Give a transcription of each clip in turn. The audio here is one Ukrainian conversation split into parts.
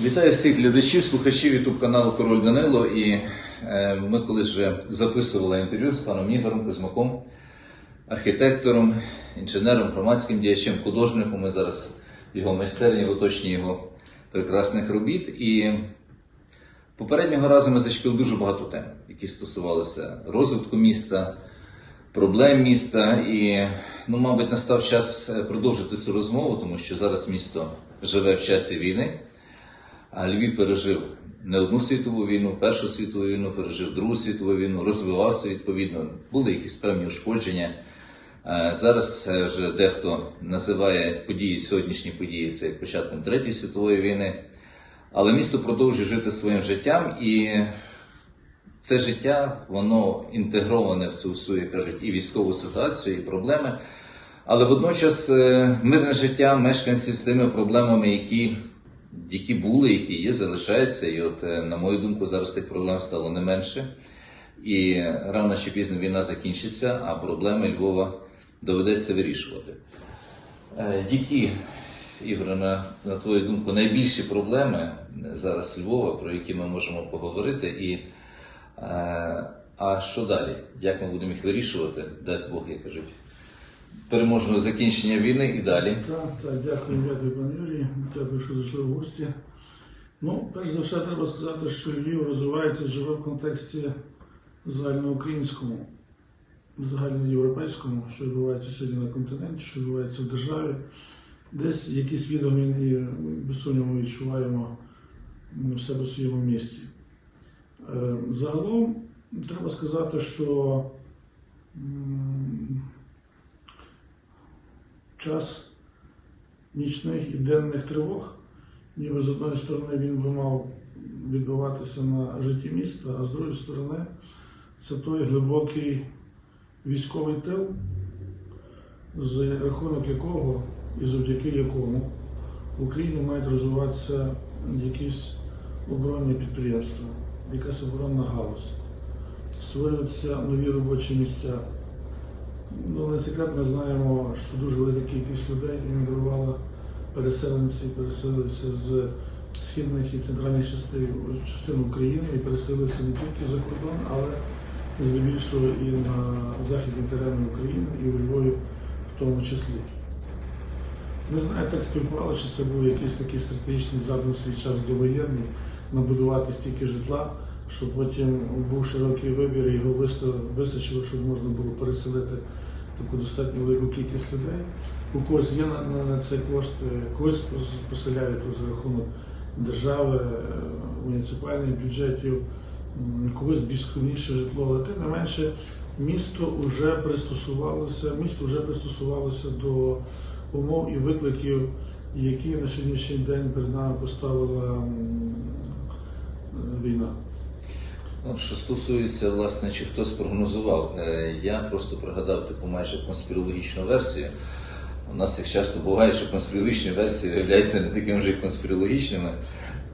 Вітаю всіх глядачів, слухачів YouTube каналу Король Данило. І е, ми колись вже записували інтерв'ю з паном Ігорем Кузьмаком, архітектором, інженером, громадським діячем, художником. Ми зараз його майстерні в оточенні його прекрасних робіт. І попереднього разу ми зачепили дуже багато тем, які стосувалися розвитку міста, проблем міста. І, ну, мабуть, настав час е, продовжити цю розмову, тому що зараз місто живе в часі війни. А Львів пережив не одну світову війну, Першу світову війну, пережив Другу світову війну, розвивався відповідно, були якісь певні ушкодження. Е, Зараз е, вже дехто називає події, сьогоднішні події це початком Третьої світової війни. Але місто продовжує жити своїм життям, і це життя воно інтегроване в цю всю, як кажуть, і військову ситуацію, і проблеми. Але водночас е, мирне життя мешканців з тими проблемами, які які були, які є, залишаються. І от, е, на мою думку, зараз тих проблем стало не менше. І рано чи пізно війна закінчиться, а проблеми Львова доведеться вирішувати. Е, Які, Ігоре, на, на твою думку, найбільші проблеми зараз Львова, про які ми можемо поговорити, і е, а що далі? Як ми будемо їх вирішувати? Дасть Бог, як кажуть, переможного закінчення війни і далі. Так, так, дякую, дякую, пане Юрій. Дякую, що зайшли в гості. Ну, перш за все, треба сказати, що Львів розвивається, живе в контексті загальноукраїнському, загальноєвропейському, що відбувається сьогодні на континенті, що відбувається в державі. Десь якісь відомі без сумніву відчуваємо в себе в своєму місті. Е, Загалом треба сказати, що час нічних і денних тривог, ніби з одної сторони він би мав відбуватися на житті міста, а з другої сторони це той глибокий військовий тил, за рахунок якого і завдяки якому в Україні мають розвиватися якісь оборонні підприємства, якась оборонна галузь, створюватися нові робочі місця. Ну, не секрет, ми знаємо, що дуже велика кількість людей іммігрувала, переселенці переселилися з східних і центральних частин, України і переселилися не тільки за кордон, але здебільшого і на західні терени України, і у Львові в тому числі. Не знаю, так спілкували, чи це був якийсь такий стратегічний задум свій час довоєнний, набудувати стільки житла, щоб потім був широкий вибір, і його вистачило, щоб можна було переселити таку достатньо велику кількість людей. У когось є на, на, на це кошти, когось поселяють за рахунок держави, е, муніципальних бюджетів, когось більш скромніше житло, але тим не менше місто вже пристосувалося, місто вже пристосувалося до умов і викликів, які на сьогоднішній день перед нами поставила е, війна. Ну, що стосується, власне, чи хтось прогнозував, е, я просто пригадав таку майже конспірологічну версію. У нас, як часто буває, що конспірологічні версії виявляються не такими вже конспірологічними.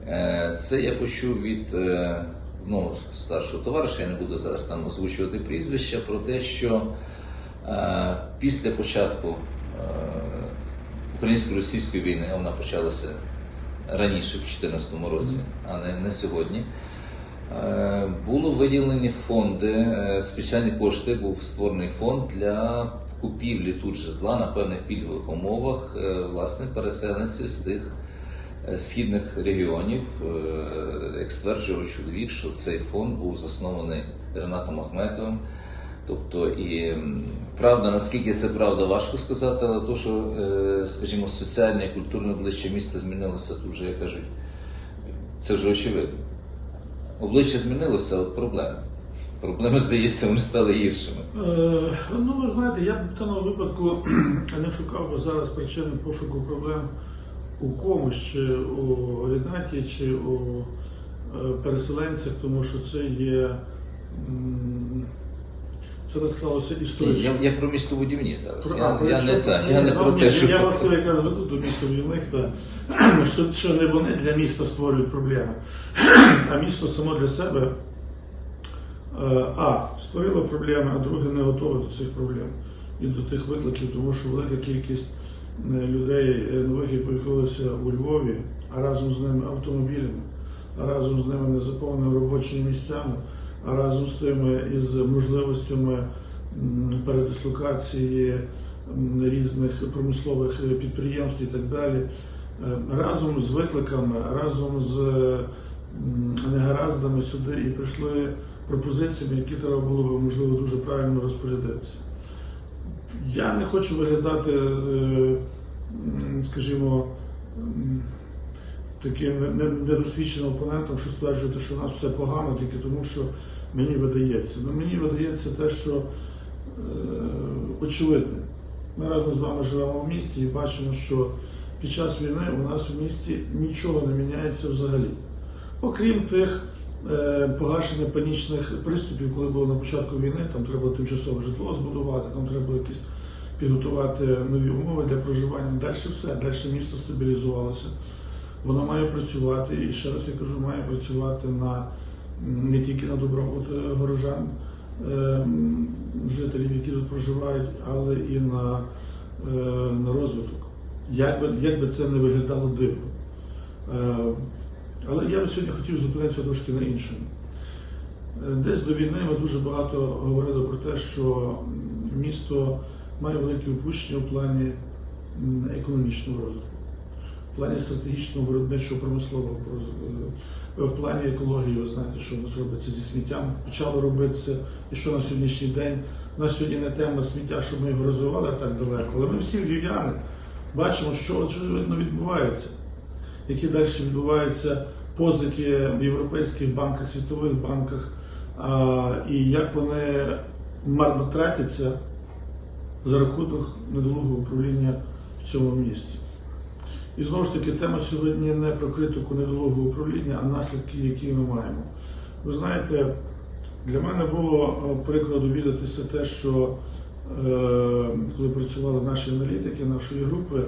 Е, Це я почув від е, ну, старшого товариша, я не буду зараз там озвучувати прізвища, про те, що після початку українсько-російської війни, вона почалася раніше, в 2014 році, а не, не сьогодні. Е, Було виділені фонди, е, спеціальні кошти, був створений фонд для купівлі тут житла на певних пільгових умовах е, власне переселенців з тих східних регіонів. Як стверджував чоловік, що цей фонд був заснований Ренатом Ахметовим. Тобто, і правда, наскільки це правда, важко сказати, але то, що, скажімо, соціальне і культурне обличчя міста змінилося, тут вже, як кажуть, це вже очевидно. Обличчя змінилося, от проблеми. Проблеми, здається, вони стали гіршими. Е, ну, ви знаєте, я б в даному випадку не шукав би зараз причини пошуку проблем у комусь, чи у Рінаті, чи у е, переселенцях, тому що це є. Це так сталося історично. я, я про містобудівні зараз. Про- Я, про я, не, що- та, я не про те, що. Я вас якраз веду до містовільних, та що, що не вони для міста створюють проблеми, а місто само для себе е, а створило проблеми, а друге не готове до цих проблем і до тих викликів, тому що велика кількість е, людей е, нових, які поїхалися у Львові, а разом з ними автомобілями, а разом з ними незаповненими робочими місцями, разом з тими із можливостями передислокації різних промислових підприємств і так далі, е, разом з викликами, разом з негараздами сюди і прийшли пропозиціями, які треба було б можливо дуже правильно розпорядитися. Я не хочу виглядати, е, скажімо, таким не- не- недосвідченим опонентом, що стверджувати, що у нас все погано тільки тому, що мені видається. Ну, мені видається те, що е, очевидне. Ми разом з вами живемо в місті і бачимо, що під час війни у нас в місті нічого не міняється взагалі. Окрім тих е, погашення панічних приступів, коли було на початку війни, там треба тимчасове житло збудувати, там треба якісь підготувати нові умови для проживання. Далі все, далі місто стабілізувалося. Воно має працювати, і ще раз я кажу, має працювати на не тільки на добробут е, горожан, е, жителів, які тут проживають, але і на, е, на розвиток. Як би, як би це не виглядало дивно. Е, Але я би сьогодні хотів зупинитися трошки на іншому. Е, Десь до війни ми дуже багато говорили про те, що місто має великі упущення в плані економічного розвитку, в плані стратегічного виробничого промислового е, в плані екології. Ви знаєте, що у нас робиться зі сміттям, почало робитися, і що на сьогоднішній день. У нас сьогодні не тема сміття, щоб ми його розвивали так далеко, але ми всі львів'яни бачимо, що очевидно відбувається які далі відбуваються позики в європейських банках, світових банках, а, і як вони марно тратяться за рахунок недолугого управління в цьому місті. І знову ж таки, тема сьогодні не про критику недолугого управління, а наслідки, які ми маємо. Ви знаєте, для мене було е, прикро довідатися те, що е, коли працювали наші аналітики нашої групи,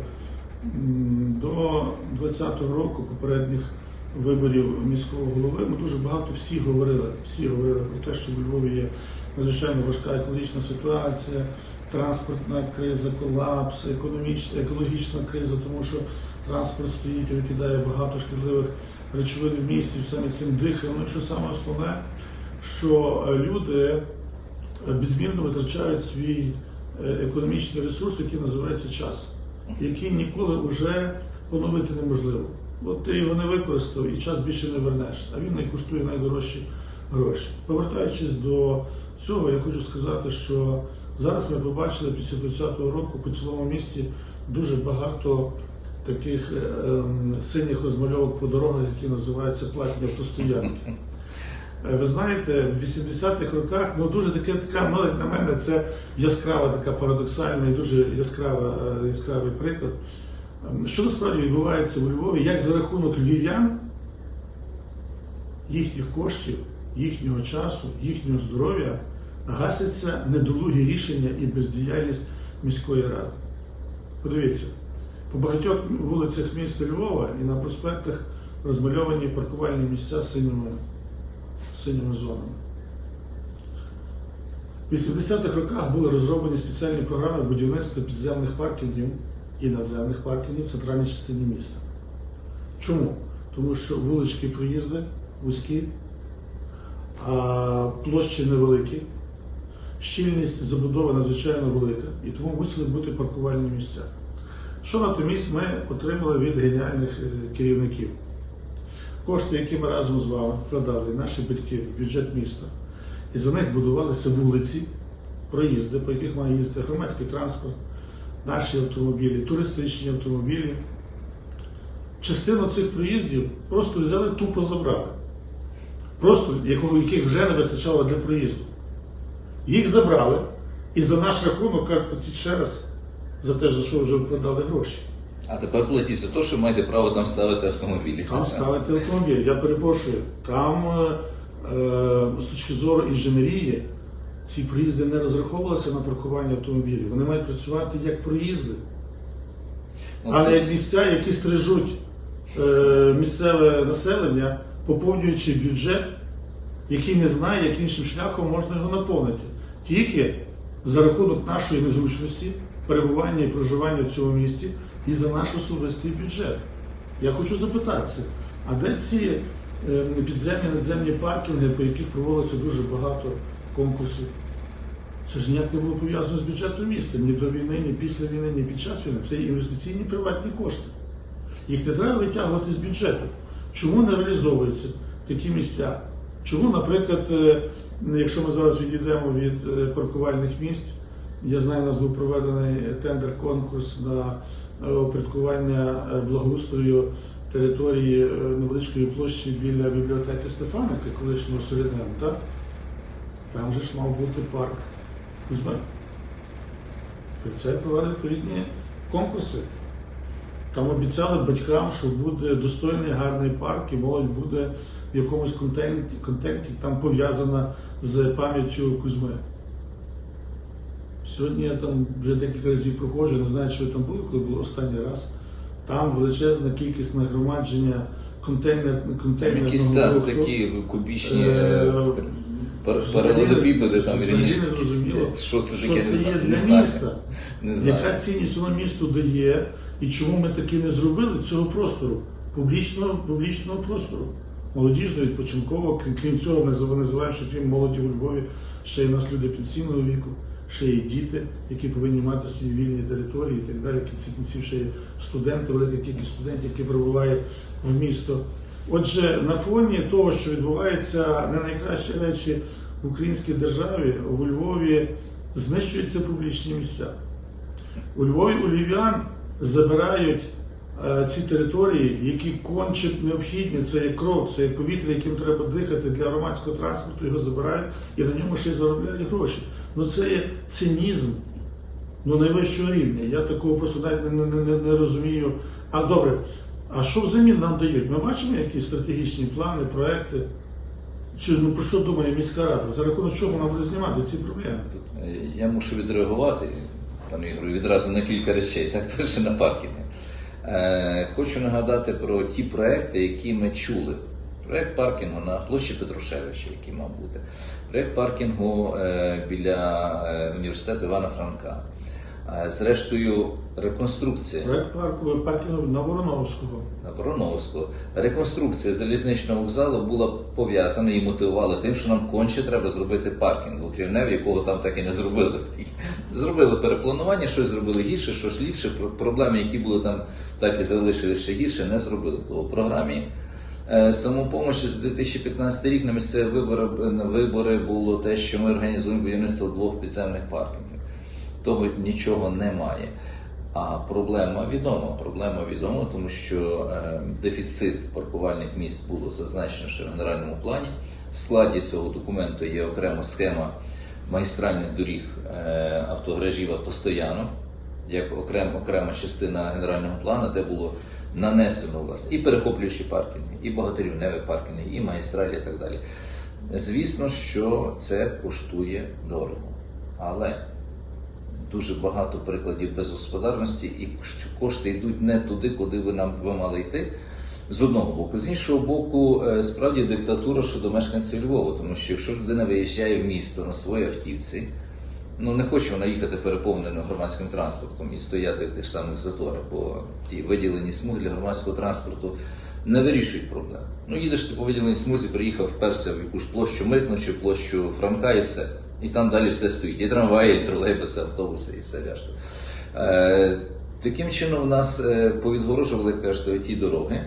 До 2020 року, попередніх виборів міського голови, ми дуже багато всі говорили. Всі говорили про те, що в Львові є надзвичайно важка екологічна ситуація, транспортна криза, колапс, економічна, екологічна криза, тому що транспорт стоїть і викидає багато шкідливих речовин в місті, ми цим дихаємо. Ну що саме основне, що люди безмірно витрачають свій е, економічний ресурс, який називається час який ніколи вже поновити неможливо. От ти його не використав і час більше не вернеш, а він не коштує найдорожчі гроші. Повертаючись до цього, я хочу сказати, що зараз ми побачили після 20-го року по цілому місті дуже багато таких е, ем, синіх розмальовок по дорогах, які називаються платні автостоянки. Е, Ви знаєте, в 80-х роках ну дуже таке така, ну як на мене, це яскрава, така парадоксальна і дуже яскрава, е, яскравий приклад. Ем, Що насправді відбувається у Львові, як за рахунок львів'ян, їхніх коштів, їхнього часу, їхнього здоров'я гасяться недолугі рішення і бездіяльність міської ради. Подивіться, по багатьох вулицях міста Львова і на проспектах розмальовані паркувальні місця синіми синіми зонами. В 80-х роках були розроблені спеціальні програми будівництва підземних паркінгів і надземних паркінгів в центральній частині міста. Чому? Тому що вулички проїзди вузькі, а площі невеликі, щільність забудови надзвичайно велика, і тому мусили бути паркувальні місця. Що натомість ми отримали від геніальних е, керівників? Кошти, які ми разом з вами вкладали, наші батьки в бюджет міста, і за них будувалися вулиці, проїзди, по яких має їздити громадський транспорт, наші автомобілі, туристичні автомобілі. Частину цих проїздів просто взяли, тупо забрали. Просто якого, яких вже не вистачало для проїзду. Їх забрали і за наш рахунок кажуть, платіть ще раз за те, за що вже вкладали гроші. А тепер платіть за те, що маєте право там ставити автомобілі. Там ставити автомобіль. Я перепрошую, там е, е, з точки зору інженерії ці проїзди не розраховувалися на паркування автомобілів. Вони мають працювати як проїзди, Ну, а не як місця, які стрижуть е, місцеве населення, поповнюючи бюджет, який не знає, як іншим шляхом можна його наповнити. Тільки за рахунок нашої незручності, перебування і проживання в цьому місті і за наш особистий бюджет. Я хочу запитатися, а де ці е, підземні надземні паркінги, по яких проводилося дуже багато конкурсів? Це ж ніяк не було пов'язано з бюджетом міста ні до війни, ні після війни, ні під час війни. Це інвестиційні приватні кошти. Їх не треба витягувати з бюджету. Чому не реалізовуються такі місця? Чому, наприклад, е, якщо ми зараз відійдемо від е, паркувальних місць, я знаю, у нас був проведений тендер-конкурс на е, опорядкування е, благоустрою території невеличкої площі біля бібліотеки Стефаника, колишнього Солідену, так? Там же ж мав бути парк Кузьми. І це провели відповідні конкурси. Там обіцяли батькам, що буде достойний гарний парк, і молодь буде в якомусь контенті, контенті там пов'язана з пам'яттю Кузьми. Сьогодні я там вже декілька разів проходжу, не знаю, чи ви там були, коли було останній раз. Там величезна кількість нагромадження контейнер, контейнерного якісь таз такі кубічні Е, пар- взагалі- там зрозуміло, Що це таке? що це є Не для знаю. міста. Не знаю. Яка цінність воно місту дає, і чому ми таки не зробили цього простору, публічного, публічного простору, молодіжного, відпочинкового, крім, крім цього, ми називаємо, що крім молоді у Львові, ще й у нас люди пенсійного віку, ще є діти, які повинні мати свої вільні території і так далі. Кінці кінців ще є студенти, велика кількість студентів, які прибувають в місто. Отже, на фоні того, що відбувається не найкращі речі в українській державі, у Львові знищуються публічні місця. У Львові у львів'ян забирають е, ці території, які конче необхідні. Це є кров, це є повітря, яким треба дихати для громадського транспорту, його забирають і на ньому ще й заробляють гроші. Ну це є цинізм ну, найвищого рівня. Я такого просто навіть не, не, не, не розумію. А добре, а що взамін нам дають? Ми бачимо якісь стратегічні плани, проекти? Чи ну про що думає міська рада? За рахунок чого вона буде знімати ці проблеми? Тут, е, Я мушу відреагувати, пане Ігорю, відразу на кілька речей. Так, перше на паркінги. Е, хочу нагадати про ті проекти, які ми чули. Проект паркінгу на площі Петрушевича, який мав бути. Проект паркінгу е, біля університету Івана Франка. Зрештою, реконструкція. Проект парку паркінгу на Вороновського. на Вороновську. Реконструкція залізничного вокзалу була пов'язана і мотивувала тим, що нам конче треба зробити паркінг двохрівневий, якого там так і не зробили. Зробили перепланування, щось зробили гірше, щось ліпше. Про- Проблеми, які були там, так і залишили ще гірше, не зробили. У програмі е, самопомочі з 2015 рік на місцеві вибори, на вибори було те, що ми організуємо будівництво двох підземних паркінгів. Того нічого немає. А проблема відома. Проблема відома, тому що е, дефіцит паркувальних місць було зазначено ще в генеральному плані. В складі цього документу є окрема схема магістральних доріг е, автогаражів автостоянок, як окрем, окрема частина генерального плану, де було нанесено власне і перехоплюючі паркінги, і багаторівневі паркінги, і магістралі, і так далі. Звісно, що це коштує дорого. Але дуже багато прикладів безгосподарності, і що кошти йдуть не туди, куди ви нам ви мали йти. З одного боку, з іншого боку, е, справді диктатура щодо мешканців Львова, тому що якщо людина виїжджає в місто на своїй автівці, ну не хоче вона їхати переповненим громадським транспортом і стояти в тих самих заторах, бо ті виділені смуги для громадського транспорту не вирішують проблем. Ну їдеш ти по виділеній смузі, приїхав, вперся в якусь площу Митну чи площу Франка і все. І там далі все стоїть. І трамваї, і тролейбуси, автобуси, і все решта. Е, таким чином, в нас е, повідгорожували кажете, ті дороги.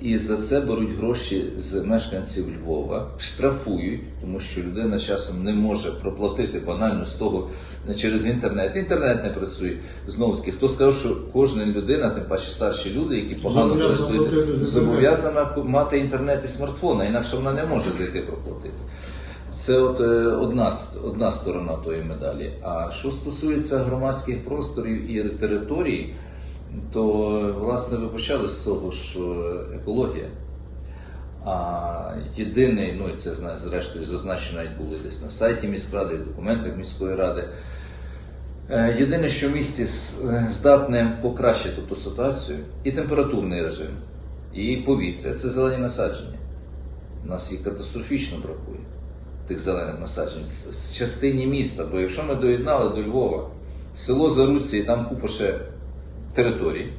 І за це беруть гроші з мешканців Львова, штрафують, тому що людина часом не може проплатити банально з того через інтернет. Інтернет не працює. Знову таки, хто сказав, що кожна людина, тим паче старші люди, які погано користуються, зобов'язана мати інтернет і смартфон, а інакше вона не може зайти проплатити. Це от е, одна, одна сторона тої медалі. А що стосується громадських просторів і територій, то власне ви почали з того, що екологія. А єдиний, ну і це зрештою зазначено навіть були десь на сайті міськради, в документах міської ради. Е, Єдине, що в місті здатне покращити ту ситуацію, і температурний режим, і повітря це зелені насадження. У нас їх катастрофічно бракує, тих зелених насаджень в частині міста. Бо якщо ми доєднали до Львова село Заруці, і там купа ще територій,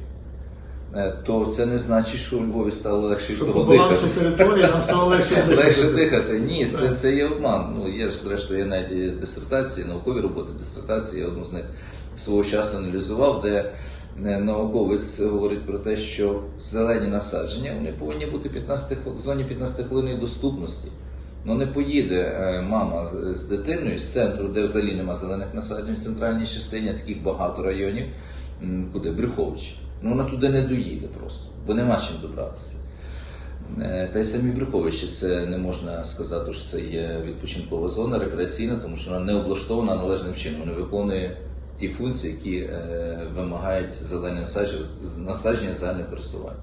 е, то це не значить, що у Львові стало легше від Що по того дихати. території нам стало легше дихати. Легше дихати. Ні, це, це є обман. Ну, є ж, зрештою, є навіть дисертації, наукові роботи дисертації. Я одну з них свого часу аналізував, де е, науковець говорить про те, що зелені насадження вони повинні бути 15, хвил- в зоні 15 хвилин доступності. Ну не поїде е, мама з дитиною з центру, де взагалі нема зелених насаджень в центральній частині, таких багато районів, куди Брюховичі. Ну вона туди не доїде просто, бо нема чим добратися. Е, Та й самі Брюховичі це не можна сказати, що це є відпочинкова зона, рекреаційна, тому що вона не облаштована належним чином. Вона виконує ті функції, які е, вимагають зелені насадження, насадження загальне користування.